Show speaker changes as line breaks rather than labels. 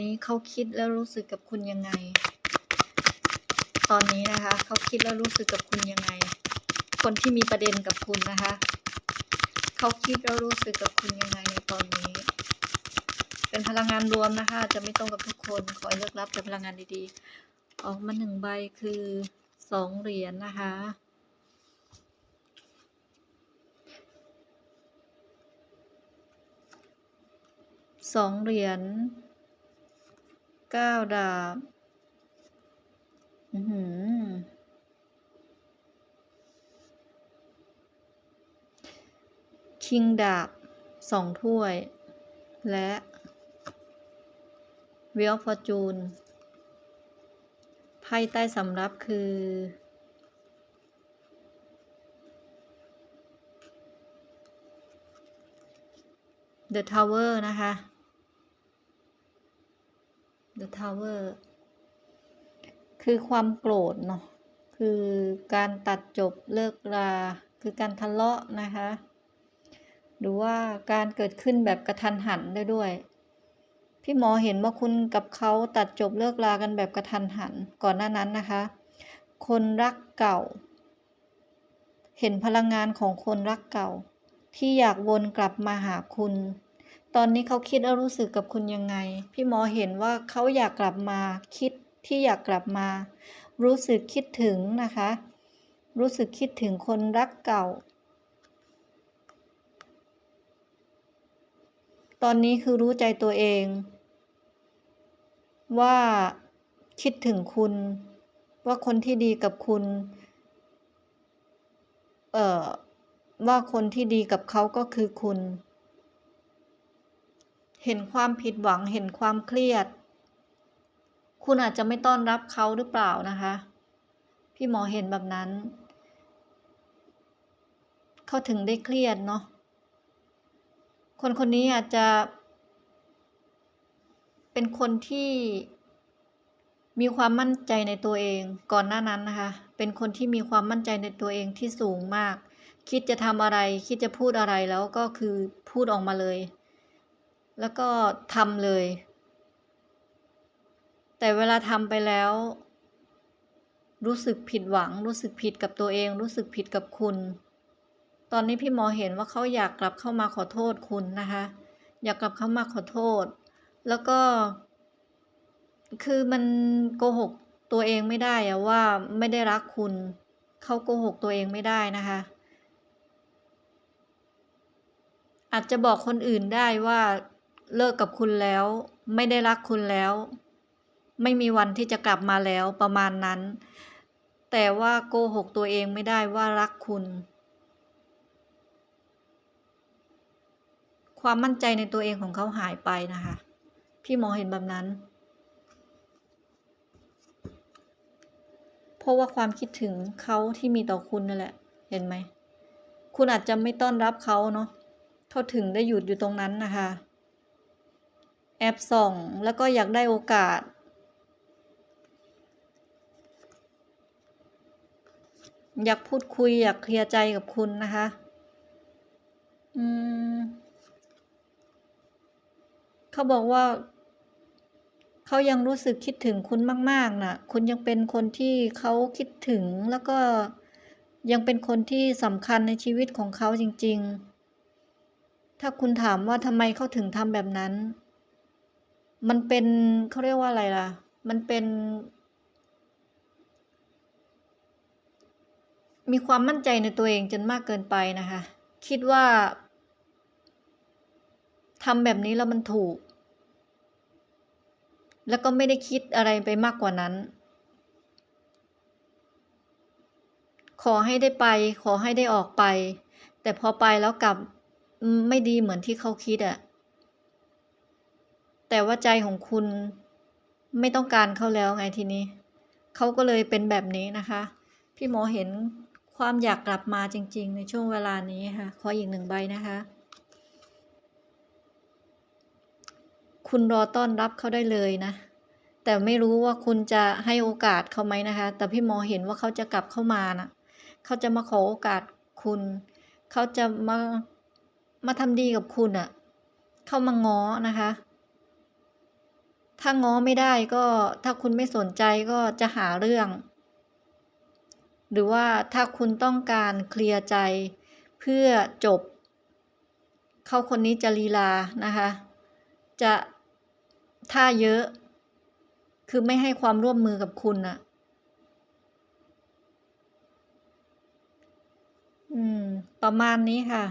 นี้เขาคิดแล้วรู้สึกกับคุณยังไง ตอนนี้นะคะเขาคิดแล้วรู้สึกกับคุณยังไง คนที่มีประเด็นกับคุณนะคะเขาคิดแล้วรู้สึกกับคุณยังไงในตอนนี้ เป็นพลังงานรวมนะคะ จะไม่ตรงกับทุกคน ขอเลือกรับแต่พลังงานดีๆ ออกมาหนึ่งใบคือสองเหรียญนะคะสองเหรียญ เก้าดาบ อือหือคิงดาบสองถ้วย และเวลฟอร์จูนไพ่ใต้สำรับคือ The Tower นะคะ The Tower คือความโกรธเนาะคือการตัดจบเลิกราคือการทะเลาะนะคะ หรือว่าการเกิดขึ้นแบบกระทันหันได้ด้วย พี่หมอเห็นว่าคุณกับเขาตัดจบเลิกรากันแบบกระทันหันก่อนหน้านั้นนะคะ คนรักเก่า เห็นพลังงานของคนรักเก่า ที่อยากวนกลับมาหาคุณ ตอนนี้เขาคิดแล้วรู้สึกกับคุณยังไง พี่หมอเห็นว่าเขาอยากกลับมา คิดที่อยากกลับมา รู้สึกคิดถึงนะคะ รู้สึกคิดถึงคนรักเก่า ตอนนี้คือรู้ใจตัวเอง ว่าคิดถึงคุณ ว่าคนที่ดีกับคุณ เอ่อ ว่าคนที่ดีกับเขาก็คือคุณ เห็นความผิดหวังเห็นความเครียด คุณอาจจะไม่ต้อนรับเขาหรือเปล่านะคะ พี่หมอเห็นแบบนั้น เขาถึงได้เครียดเนาะคนคนนี้อาจจะ เป็นคนที่มีความมั่นใจในตัวเองก่อนหน้านั้นนะคะ เป็นคนที่มีความมั่นใจในตัวเองที่สูงมาก คิดจะทำอะไร คิดจะพูดอะไรแล้วก็คือพูดออกมาเลย แล้วก็ทำเลย แต่เวลาทำไปแล้ว รู้สึกผิดหวัง รู้สึกผิดกับตัวเอง รู้สึกผิดกับคุณ ตอนนี้พี่หมอเห็นว่าเขาอยากกลับเข้ามาขอโทษคุณนะคะ อยากกลับเข้ามาขอโทษ แล้วก็ คือมันโกหกตัวเองไม่ได้อะว่าไม่ได้รักคุณ เขาโกหกตัวเองไม่ได้นะคะ อาจจะบอกคนอื่นได้ว่า เลิกกับคุณแล้ว ไม่ได้รักคุณแล้ว ไม่มีวันที่จะกลับมาแล้วประมาณนั้น แต่ว่าโกหกตัวเองไม่ได้ว่ารักคุณ ความมั่นใจในตัวเองของเขาหายไปนะคะ พี่หมอเห็นแบบนั้น เพราะว่าความคิดถึงเขาที่มีต่อคุณนั่นแหละ เห็นไหม คุณอาจจะไม่ต้อนรับเขาเนาะเขาถึงได้หยุดอยู่ตรงนั้นนะคะ แอบส่อง แล้วก็อยากได้โอกาส อยากพูดคุยอยากเคลียร์ใจกับคุณนะคะอืมเขาบอกว่าเขายังรู้สึกคิดถึงคุณมาก ๆน่ะคุณยังเป็นคนที่เขาคิดถึงแล้วก็ยังเป็นคนที่สำคัญในชีวิตของเขาจริง ๆ ถ้าคุณถามว่าทำไมเขาถึงทำแบบนั้น มันเป็นเขาเรียกว่าอะไรล่ะ มันเป็น มีความมั่นใจในตัวเองจนมากเกินไปนะคะ คิดว่าทำแบบนี้แล้วมันถูก แล้วก็ไม่ได้คิดอะไรไปมากกว่านั้น ขอให้ได้ไป ขอให้ได้ออกไป แต่พอไปแล้วกลับไม่ดีเหมือนที่เขาคิดอะ แต่ว่าใจของคุณไม่ต้องการเขาแล้วไงทีนี้ เขาก็เลยเป็นแบบนี้นะคะ พี่หมอเห็นความอยากกลับมาจริง ๆ ในช่วงเวลานี้ค่ะ ขออีกหนึ่งใบนะคะ คุณรอต้อนรับเขาได้เลยนะ แต่ไม่รู้ว่าคุณจะให้โอกาสเขาไหมนะคะ แต่พี่หมอเห็นว่าเขาจะกลับเข้ามานะเขาจะมาขอโอกาสคุณ เขาจะมา มาทำดีกับคุณอะ่ะ เข้ามาง้อนะคะ ถ้าง้อไม่ได้ก็ถ้าคุณไม่สนใจก็จะหาเรื่อง หรือว่าถ้าคุณต้องการเคลียร์ใจ เพื่อจบ เขาคนนี้จะลีลานะคะ จะท่าเยอะ คือไม่ให้ความร่วมมือกับคุณน่ะอืม ประมาณนี้ค่ะ